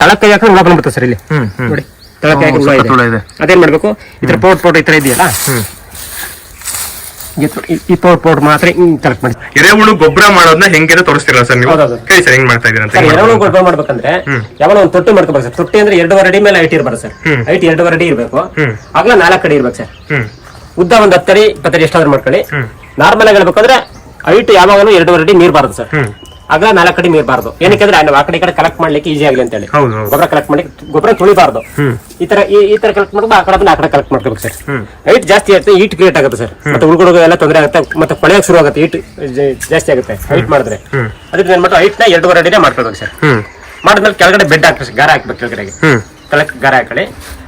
ತಳಕ್ಕೆ ಕೈ ಹಾಕಿದ್ರೆ ಹುಳ ಬಂದ್ಬಿಡುತ್ತೆ ಸರ್ ಇಲ್ಲಿ. ಹ್ಮ್ ಹ್ಮ್. ನೋಡಿ ಹುಳ ಹುಳ ಇದೆ. ಅದೇನ್ ಮಾಡ್ಬೇಕು? ಈ ತರ ಈ ತರ ಇದೆಯಲ್ಲ? ಹ್ಮ್. ಈ ಈ- ಈ ಪೌಡ್ ಪೌಡ್ ಮಾತ್ರ ಹಿಂಗ್ ತಳಕ್ ಮಾಡಿ. ಎರೆಹುಳು ಗೊಬ್ಬರ ಮಾಡೋದನ್ನ ಹೆಂಗೆ ತೋರಿಸ್ತೀರಾ ಸರ್ ನೀವು. ಹೌದೌದು. ಹೇಳಿ ಸರ್ ಹೆಂಗ್ ಮಾಡ್ತಾ ಇದೀರ ಅಂತ ಸರ್ ಹೆಂಗ್ ಎರಡೂ ಗೊಬ್ಬರ ಮಾಡ್ಬೇಕಂದ್ರೆ ಯಾವಾಗ ಒಂದು ತೊಟ್ಟು ಮಾಡ್ಕೋಬೇಕು ಸರ್. ತೊಟ್ಟಿ ಅಂದ್ರೆ ಎರಡೂವರೆ ಅಡಿ ಮೇಲೆ ಐಟಿ ಇರ್ಬಾರ್ದು ಸರ್. ಹ್ಮ್. ಎರಡುವರೆ ಎರಡೂವರೆ ಅಡಿ ಇರಬೇಕು. ಹ್ಮ್. ಅಗಲ ನಾಲ್ಕು ಅಡಿ ಇರ್ಬೇಕು ಸರ್. ಹ್ಮ್. ಉದ್ದ ಒಂದ್ ಹತ್ತರಿ ಇಪ್ಪತ್ತರಿ ಎಷ್ಟಾದ್ರೂ ಮಾಡ್ಕೊಳ್ಳಿ. ಹ್ಮ್. ನಾರ್ಮಲ್ ಆಗಿ ಹೇಳ್ಬೇಕಂದ್ರೆ ಐಟ್ ಯಾವಾಗಲೂ ಎರಡೂವರೆ ಅಡಿ ನೀರ್ಬಾರ್ದು ಸರ್. ಹ್ಮ್. ಅಗಲ ನಾಲ್ಕು ಕಡೆ ಮೀರಬಾರ್ದು ಏನಕ್ಕೆ ಅಂದ್ರೆ ಆ ಕಡೆ ಈ ಕಡೆ ಕಲೆಕ್ಟ್ ಮಾಡ್ಲಿಕ್ಕೆ ಈಸಿ ಆಗಲಿ ಅಂತ ಹೇಳಿ ಗೊಬ್ಬರ ಕಲೆಕ್ಟ್ ಮಾಡಿ ಗೊಬ್ಬರ ತುಳಿಬಾರ್ದು. ಈ ತರ ಈ ತರ ಕಲೆಕ್ಟ್ ಮಾಡ್ಬೇಕು ಆ ಕಡೆ ಆ ಕಡೆ ಕಲೆಕ್ಟ್ ಮಾಡ್ಕೋಬೇಕು ಸರ್ ಹೈಟ್ ಜಾಸ್ತಿ ಆಗುತ್ತೆ ಹೀಟ್ ಕ್ರಿಯೇಟ್ ಆಗುತ್ತೆ ಸರ್ ಮತ್ತೆ ಉಳ್ಕೊಡೋದು ಎಲ್ಲ ತೊಂದರೆ ಆಗುತ್ತೆ ಮತ್ತೆ ಕೊಳೆಯಕ್ಕೆ ಶುರು ಆಗುತ್ತೆ ಈಟ್ ಜಾಸ್ತಿ ಆಗುತ್ತೆ ಹೈಟ್ ಮಾಡಿದ್ರೆ. ಅದಕ್ಕೆ ಏನ್ ಮಾಡ್ತಾರೆ ಹೈಟ್ನ ಎರಡೂವರೆ ಅಡಿನೇ ಮಾಡ್ಕೊಳ್ಬೇಕು ಸರ್ ಮಾಡಿದ್ಮೇಲೆ ಕೆಳಗಡೆ ಬೆಡ್ ಹಾಕ್ಬೇಕು ಗಾರ ಹಾಕ್ಬೇಕು ಕೆಳಗಡೆಗೆ. ಕೆಳಕ್ಕೆ ಗಾರ ಹಾಕೊಳ್ಳಿ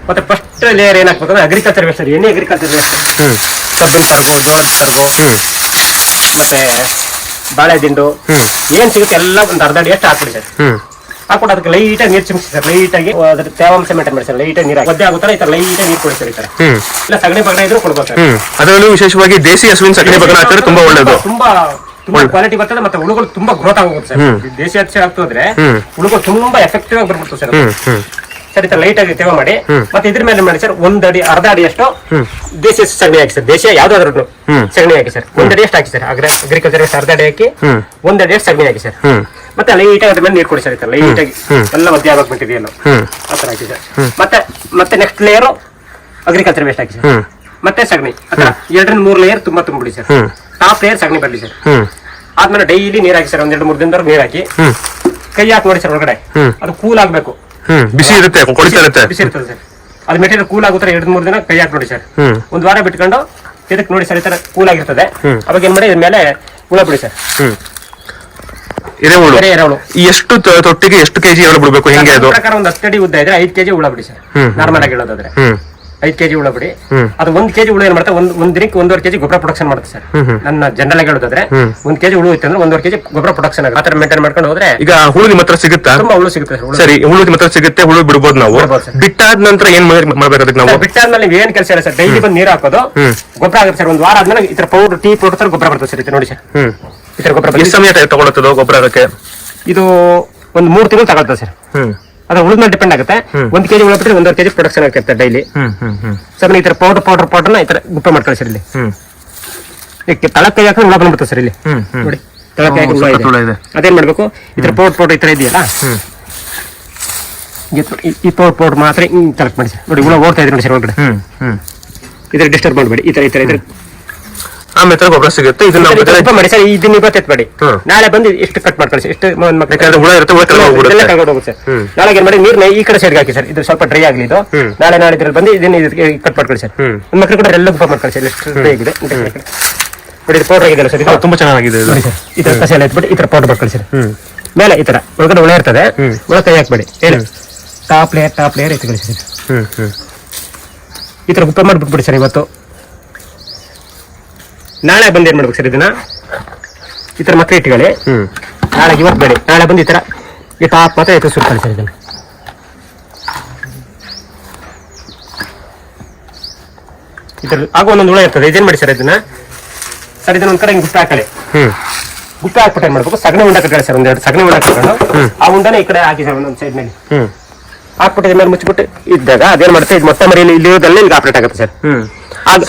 ಮತ್ತೆ ಫಸ್ಟ್ ಲೇಯರ್ ಏನ್ ಹಾಕ್ಬೇಕು ಅಂದ್ರೆ ಅಗ್ರಿಕಲ್ಚರ್ ವೇಸ್ಟ್ ಸರ್ ಎಣ್ಣೆ ಅಗ್ರಿಕಲ್ಚರ್ ವೇಸ್ಟ್ ಹ್ಮ್. ಕಬ್ಬಿನ ತರಗು ಜೋಳದ ತರಗು ಹ್ಮ್. ಮತ್ತೆ ಬಾಳೆ ದಿಂಡು ಏನ್ ಸಿಗುತ್ತೆ ಎಲ್ಲ ಒಂದು ಅರ್ಧ ಅಡಿ ಅಷ್ಟು ಹಾಕ್ಬಿಡಿ ಸರ್ ಹಾಕೊಂಡು ಅದಕ್ಕೆ ಲೈಟಾಗಿ ನೀರು ಚಿಮ್ಸಿ ಸರ್. ಆಗಿ ಅದ್ರ ತೇವಾಂಶ ಮೇಂಟೈನ್ ಮಾಡಿ ಸರ್. ಆಗಿ ನೀರು ಒದ್ದೆ ಆಗುತ್ತಾರೆ ಈ ತರ ಲೈಟಾಗಿ ನೀರು ಕೊಡಿ ಸರ್ ಈ ತರ. ಹ್ಮ್. ಇಲ್ಲ ಸಗಣಿ ಪಗಡೆ ಇದ್ರು ಕೊಡ್ಬೋದು ಸರ್. ಹ್ಮ್. ಅದರಲ್ಲೂ ವಿಶೇಷವಾಗಿ ದೇಸಿ ಹಸುವಿನ ಸಗಣಿ ಬಗ್ಗೆ ಹಾಕಿದ್ರೆ ತುಂಬಾ ಒಳ್ಳೇದು. ತುಂಬಾ ತುಂಬಾ ಕ್ವಾಲಿಟಿ ಬರ್ತದೆ ಮತ್ತೆ ಹುಳುಗಳು ತುಂಬಾ ಗ್ರೋತ್ ಆಗುತ್ತೆ ಸರ್. ದೇಸಿ ದೇಶಿ ಹಚ್ಚಿ ಆಗ್ತದ್ರೆ. ಹುಳುಗಳು ತುಂಬಾ ಎಫೆಕ್ಟಿವ್ ಆಗಿ ಬರ್ಬಿಡ್ತದೆ ಸರ್ ಸರ್ ಈ ತರ ಲೈಟ್ ಆಗಿ ತೇವ ಮಾಡಿ. ಮತ್ತೆ ಇದ್ರ ಮೇಲೆ ಮಾಡಿ ಸರ್ ಒಂದ್ ಅಡಿ ಅರ್ಧ ಅಡಿ ಅಷ್ಟು ದೇಶ ಸಗಣಿ ಹಾಕಿ ಸರ್. ದೇಶೀಯ ಯಾವ್ದಾದ್ರು. ಸಗಣಿ ಹಾಕಿ ಸರ್. ಒಂದ್ ಅಡಿ ಎಷ್ಟು ಹಾಕಿ ಸರ್. ಅಗ್ರಿಕಲ್ಚರ್ ಎಷ್ಟು ಅರ್ಧ ಅಡಿ ಹಾಕಿ. ಒಂದ್ ಅಡಿ ಎಷ್ಟು ಸಗಣಿ ಹಾಕಿ ಸರ್. ಮತ್ತೆ ಲೈಟ್ ಆಗಿ ಅದ್ರ ಮೇಲೆ ನೀರು ಕೊಡಿ ಸರ್ ಲೈಟ್ ಆಗಿ. ಎಲ್ಲ ಮಧ್ಯ ಆಗಬೇಕು ಮೆಟೀರಿಯಲ್ ಹ್ಮ್. ಆ ತರ ಹಾಕಿ ಸರ್. ಮತ್ತೆ ಮತ್ತೆ ನೆಕ್ಸ್ಟ್ ಲೇಯರ್ ಅಗ್ರಿಕಲ್ಚರ್ ವೇಸ್ಟ್ ಹಾಕಿ ಸರ್. ಮತ್ತೆ ಸಗಣಿ. ಎರಡರಿಂದ ಮೂರ್ ಲೇಯರ್ ತುಂಬಾ ತುಂಬಿಡಿ ಸರ್. ಟಾಪ್ ಲೇಯರ್ ಸಗಣಿ ಬರ್ಲಿ ಸರ್. ಆದ್ಮೇಲೆ ಡೈಲಿ ನೀರ್ ಹಾಕಿ ಸರ್. ಒಂದ್ ಎರಡು ಮೂರ್ ದಿನದವರೆಗೆ ನೀರ್ ಹಾಕಿ. ಕೈ ಹಾಕಿ ನೋಡಿ ಸರ್ ಒಳಗಡೆ. ಅದು ಕೂಲ್ ಆಗ್ಬೇಕು. ಹ್ಮ್ ಬಿಸಿ ಇರುತ್ತೆ ಕೊಡಿತಾ ಇರುತ್ತೆ. ಬಿಸಿ ಇರ್ತದೆ ಸರ್. ಅದು ಮೆಟೀರಿಯಲ್ ಕೂಲ್ ಆಗುತ್ತಾರೆ ಎರಡ್ ಮೂರ್ ದಿನ ಕೈ ಹಾಕಿ ನೋಡಿ ಸರ್. ಹ್ಮ್. ಒಂದ್ ವಾರ ಬಿಟ್ಕೊಂಡು ಇದಕ್ ನೋಡಿ ಸರ್ ಈ ತರ ಕೂಲ್ ಆಗಿರ್ತದೆ. ಅವಾಗ ಏನ್ ಮಾಡಿ ಇದ್ರ ಮೇಲೆ ಹುಳ ಬಿಡಿ ಸರ್. ಹ್ಮ್. ಎರೆಹುಳು. ಬೇರೆ ಎರೆಹುಳು. ಎಷ್ಟು ತ- ತೊಟ್ಟಿಗೆ ಎಷ್ಟು ಕೆಜಿ ಎರೆಹುಳು ಬಿಡ್ಬೇಕು ಹೆಂಗೆ ಅದು? ಪ್ರಕಾರ ಒಂದು ಹತ್ತು ಅಡಿ ಉದ್ದ ಇದ್ರೆ ಐದ್ ಕೆಜಿ ಹುಳ ಬಿಡಿ ಸರ್. ನಾರ್ಮಲ್ ಆಗಿ ಹೇಳೋದಾದ್ರೆ. ಹ್ಮ್. ಐದು ಕೆಜಿ ಹುಳ ಬಿಡಿ. ಅದು ಒಂದ್ ಕೆಜಿ ಹುಳು ಏನ್ ಮಾಡುತ್ತೆ ಒಂದ್ ಒಂದ್ ದಿನಕ್ಕೆ ಒಂದೂವರೆ ಕೆಜಿ ಗೊಬ್ಬರ ಪ್ರೊಡಕ್ಷನ್ ಮಾಡುತ್ತೆ ಸರ್. ನನ್ನ ಜನರಲ್ ಆಗಿ ಹೇಳೋದಾದ್ರೆ. ಒಂದ್ ಕೆಜಿ ಹುಳು ಇತ್ತು ಅಂದ್ರೆ ಒಂದೂವರೆ ಕೆಜಿ ಗೊಬ್ಬರ ಪ್ರೊಡಕ್ಷನ್ ಆಗುತ್ತೆ. ಆತರ ಮೇಂಟೈನ್ ಮಾಡ್ಕೊಂಡು ಹೋದ್ರೆ ಈಗ ಹುಳು ನಿಮ್ಮ ಹತ್ರ ಸಿಗುತ್ತಾ? ತುಂಬಾ ಹುಳು ಸಿಗುತ್ತೆ ಸರ್ ಹುಳು. ಸರಿ ಹುಳು ನಿಮ್ಮ ಹತ್ರ ಸಿಗುತ್ತೆ ಹುಳು ಬಿಡ್ಬೋದು ನಾವು. ಬಿಟ್ಟಾದ ನಂತರ ಏನ್ ಮಾಡ್- ಮಾಡ್ಬೇಕು ಅದಕ್ಕೆ ನಾವು ಬಿಟ್ಟಾದ ಬಿಟ್ಟಾದ್ಮೇಲೆ ನೀವು ಏನ್ ಕೆಲಸ ಇಲ್ಲ ಸರ್. ಡೈಲಿ ಬಂದು ನೀರು ಹಾಕೋದು ಗೊಬ್ಬರ ಆಗುತ್ತೆ ಸರ್. ಒಂದ್ ವಾರ ಆದ್ಮೇಲೆ ಈ ತರ ಪೌಡರ್ ಟೀ ಪೌಡರ್ ತರ ಗೊಬ್ಬರ ಬರ್ತದೆ ಸರ್ ನೋಡಿ ಸರ್. ಈ ತರ ಗೊಬ್ಬರ ಎಷ್ಟು ಸಮಯ ತಗೊಳ್ತದೋ ಗೊಬ್ಬರ ಅದಕ್ಕೆ ಇದು ಒಂದ್ ಮೂರ್ ತಿಂಗಳು ತಗೊಳ್ತದೆ ಸರ್. ಹ್ಮ್ ಅದು ಉಳಿದ ಮೇಲೆ ಡಿಪೆಂಡ್ ಆಗುತ್ತೆ. ಒಂದ್ ಕೆಜಿ ಉಳಿದ್ರೆ ಬಿಟ್ಟರೆ ಒಂದೂವರೆ ಕೆಜಿ ಪ್ರೊಡಕ್ಷನ್ ಆಗುತ್ತೆ daily hmm hmm hmm. Sir ಈ ತರ ಪೌಡರ್ ಪೌಡರ್ ಪೌಡರ್ನ ಈ ತರ ಗುಪ್ಪೆ ಮಾಡ್ಕೊಳ್ಳಿ ಸರ್ ಇಲ್ಲಿ. ಹ್ಮ್. ಇದಕ್ಕೆ ತಳಕ್ಕೆ ಹಾಕಿದ್ರೆ ಹುಳ ಬಂದ್ಬಿಡುತ್ತೆ ಸರ್ ಇಲ್ಲಿ. ನೋಡಿ ತಳಕ್ಕೆ ಹಾಕಿ ಹುಳ ಇದೆ. ಅದೇನ್ ಮಾಡ್ಬೇಕು? ಈ ತರ ಪೌಡರ್ ಪೌಡರ್ ಈ ತರ ಇದೆಯಲ್ಲ? ಈ- ಈ ಪೌಡರ್ ಪೌಡರ್ ಮಾತ್ರ ಹಿಂಗ್ ತಳಕ್ ಮಾಡಿ ಸರ್. ನೋಡಿ ಹುಳ ಓಡ್ತಾ ಇದೆ ನೋಡಿ ಸರ್ ಒಳಗಡೆ. ಹ್ಮ್ ಹ್ಮ್. ಇದ್ರ ಡಿಸ್ಟರ್ಬ್ ಮಾಡಬೇಡಿ. ಈ ತರ ಈ ತರ ಇದ್ರ ಆಮೇಲೆ ಗೊಬ್ಬರ ಸಿಗುತ್ತೆ ಇದನ್ನ ನಾವು ಬೇಕಾದ್ರೆ- ಮಾಡಿ ಸರ್ ಇದನ್ನ ಇವತ್ತು ಹ್ಮ್. ನಾಳೆ ಬಂದು ಎಷ್ಟು ಕಟ್ ಮಾಡ್ಕೊಳ್ಳಿ ಸರ್ ಎಷ್ಟು ಒಂದ್ ಮಕ್ಳು ಯಾಕಂದ್ರೆ ಹುಳ ಇರುತ್ತೆ ಹುಳ ಕೆಳಗೆ ಹೋಗ್ಬಿಡುತ್ತೆ. ಇದೆಲ್ಲ ಹೋಗುತ್ತೆ ಸರ್. ಹ್ಮ್. ಏನ್ ಮಾಡಿ ನೀರ್ನ ಈ ಕಡೆ ಸೈಡ್ಗೆ ಹಾಕಿ ಸರ್ ಇದು ಸ್ವಲ್ಪ ಡ್ರೈ ಆಗಲಿ ಇದು. ಹ್ಮ್. ನಾಳೆ ನಾಳೆ ಇದ್ರಲ್ಲಿ ಬಂದು ಇದನ್ನ ಕಟ್ ಮಾಡ್ಕೊಳ್ಳಿ ಸರ್. ಹ್ಮ್. ಒಂದ್ ಮಕ್ಳು ಕೂಡ ಎಲ್ಲ ಉಪ ಮಾಡ್ಕೊಳ್ಳಿ ಸರ್ ಎಷ್ಟು ಡ್ರೈ ಆಗಿದೆ. ನೋಡಿ ಇದು ಪೌಡರ್ ಆಗಿದೆ ಸರ್ ಇದು. ತುಂಬಾ ಚೆನ್ನಾಗಿದೆ ಇದು. ನೋಡಿ ಸರ್ ಈ ತರ ಕಸ ಎಲ್ಲ ಎತ್ಬಿಟ್ಟು ಈ ತರ ಪೌಡರ್ ಮಾಡ್ಕೊಳ್ಳಿ ಸರ್. ಹ್ಮ್. ಮೇಲೆ ಈ ತರ ಒಳಗಡೆ ಹುಳ ಇರ್ತದೆ ಹ್ಮ್. ಹುಳ ಕೈ ಹಾಕ್ಬೇಡಿ ಹೇಳಿ. ಟಾಪ್ ಲೇಯರ್ ಟಾಪ್ ಲೇಯರ್ ಎತ್ಕೊಳ್ಳಿ ಸರ್ ಹ್ಮ್ ಹ್ಮ್. ಈ ತರ ಉಪ ಮಾಡ್ಬಿಟ್ಬಿಡಿ ಸರ್ ಇವತ್ತು. ನಾಳೆ ಬಂದು ಏನ್ ಮಾಡ್ಬೇಕು ಸರ್ ಇದನ್ನ? ಈ ತರ ಮತ್ತೆ ಇಟ್ಕೊಳ್ಳಿ. ಹ್ಮ್. ನಾಳೆ ಇವತ್ತು ಬೇಡಿ. ನಾಳೆ ಬಂದು ಈ ತರ ಈ ಟಾಪ್ ಮಾತ್ರ ಎತ್ತು ಸುರ್ಕೊಳ್ಳಿ ಸರ್ ಇದನ್ನ. ಈ ತರ ಆಗ ಒಂದೊಂದು ಹುಳ ಇರ್ತದೆ. ಇದೇನ್ ಮಾಡಿ ಸರ್ ಇದನ್ನ? ಸರ್ ಇದನ್ನ ಒಂದ್ ಕಡೆ ಹಿಂಗ್ ಗುಟ್ಟ ಹಾಕಳಿ ಹ್ಮ್. ಗುಟ್ಟ ಹಾಕ್ಬಿಟ್ಟು ಏನ್ ಮಾಡ್ಬೇಕು? ಸಗಣಿ ಉಂಡ ಕಟ್ಕೊಳ್ಳಿ ಸರ್ ಒಂದೆರಡು ಸಗಣಿ ಉಂಡ ಕಟ್ಕೊಂಡು. ಆ ಉಂಡನ ಈ ಕಡೆ ಹಾಕಿ ಸರ್ ಒಂದೊಂದು ಸೈಡ್ ಮೇಲೆ ಹ್ಮ್. ಹಾಕ್ಬಿಟ್ಟು ಇದ್ಮೇಲೆ ಮುಚ್ಚಿಬಿಟ್ಟು ಇದ್ದಾಗ ಅದೇನ್ ಮಾಡುತ್ತೆ ಇದು ಮೊತ್ತ ಮರಿ ಇಲ್ಲಿ ಇರೋದಲ್ಲ ಇಲ್ಲಿ ಆಪರೇಟ್ ಆಗುತ್ತೆ ಸರ್. ಹ್ಮ್.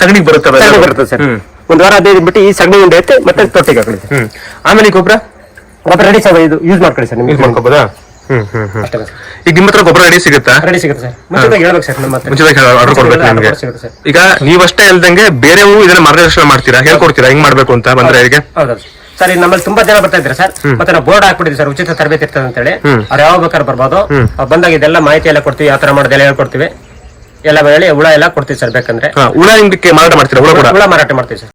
ಸಗಣಿಗೆ ಬರುತ್ತೆ ಬರುತ್ತೆ ಸರ್. ಹ್ಮ್. ಒಂದ್ ವಾರ ಹದಿನೈದು ಬಿಟ್ಟು ಈ ಸಗಣಿ ಉಂಡೆ ಐತೆ ಮತ್ತೆ ತೊಟ್ಟಿಗೆ ಹಾಕೊಳ್ಳಿ ಸರ್ ಹ್ಮ್. ಆಮೇಲೆ ಈ ಗೊಬ್ಬರ? ಗೊಬ್ಬರ ರೆಡಿ ಸರ್ ಇದು ಯೂಸ್ ಮಾಡ್ಕೊಳ್ಳಿ ಸರ್ ಯೂಸ್ ನಿಮ್ಗೆ ಮಾಡ್ಕೋಬೋದಾ? ಹ್ಮ್ ಹ್ಮ್ ಹ್ಮ್. ಅಷ್ಟೇ ಈಗ ನಿಮ್ಮ ಹತ್ರ ಗೊಬ್ಬರ ರೆಡಿ ಸಿಗುತ್ತಾ? ರೆಡಿ ಸಿಗುತ್ತೆ ಸರ್. ಮುಂಚೆ ಹೇಳ್ಬೇಕು ಸರ್ ನಮ್ಮ ಹತ್ರ. ಮುಂಚಿತವಾಗಿ ಆರ್ಡರ್ ಕೊಡ್ಬೇಕು ನಿಮಗೆ. ಸಿಗುತ್ತೆ ಸರ್. ಈಗ ನೀವಷ್ಟೇ ಅಲ್ದಂಗೆ ಬೇರೆವು ಇದನ್ನ ಮಾರ್ಗದರ್ಶನ ಮಾಡ್ತೀರಾ? ಹೇಳ್ಕೊಡ್ತೀರಾ? ಹೆಂಗ್ ಮಾಡ್ಬೇಕು ಅಂತ ಬಂದ್ರೆ ಹೇಗೆ ಹೌದು ಸರ್ ಈಗ ನಮ್ಮಲ್ಲಿ ತುಂಬಾ ಜನ ಬರ್ತಾ ಇದ್ದಾರೆ ಸರ್. ಮತ್ತೆ ನಾವು ಬೋರ್ಡ್ ಹಾಕ್ಬಿಟ್ಟಿದ್ವಿ ಸರ್ ಉಚಿತ ತರಬೇತಿ ಇರ್ತದೆ ಅಂತ ಹೇಳಿ. ಅವ್ರು ಯಾವಾಗ ಬೇಕಾದ್ರೆ ಬರ್ಬೋದು. ಅವ್ರು ಬಂದಾಗ ಇದೆಲ್ಲ ಮಾಹಿತಿ ಎಲ್ಲ ಕೊಡ್ತೀವಿ ಯಾವ ತರ ಮಾಡೋದೆಲ್ಲ ಹೇಳ್ಕೊಡ್ತೀವಿ. ಎಲ್ಲ ಹೇಳಿ ಹುಳ ಎಲ್ಲ ಕೊಡ್ತೀವಿ ಸರ್ ಬೇಕಂದ್ರೆ. ಹಾ ಹುಳ ಹಿಂದಕ್ಕೆ ಮಾರಾಟ ಮಾಡ್ತೀರಾ? ಹುಳ ಕೂಡ? ಹುಳ ಮಾರಾಟ ಮಾಡ್ತೀವಿ ಸರ್.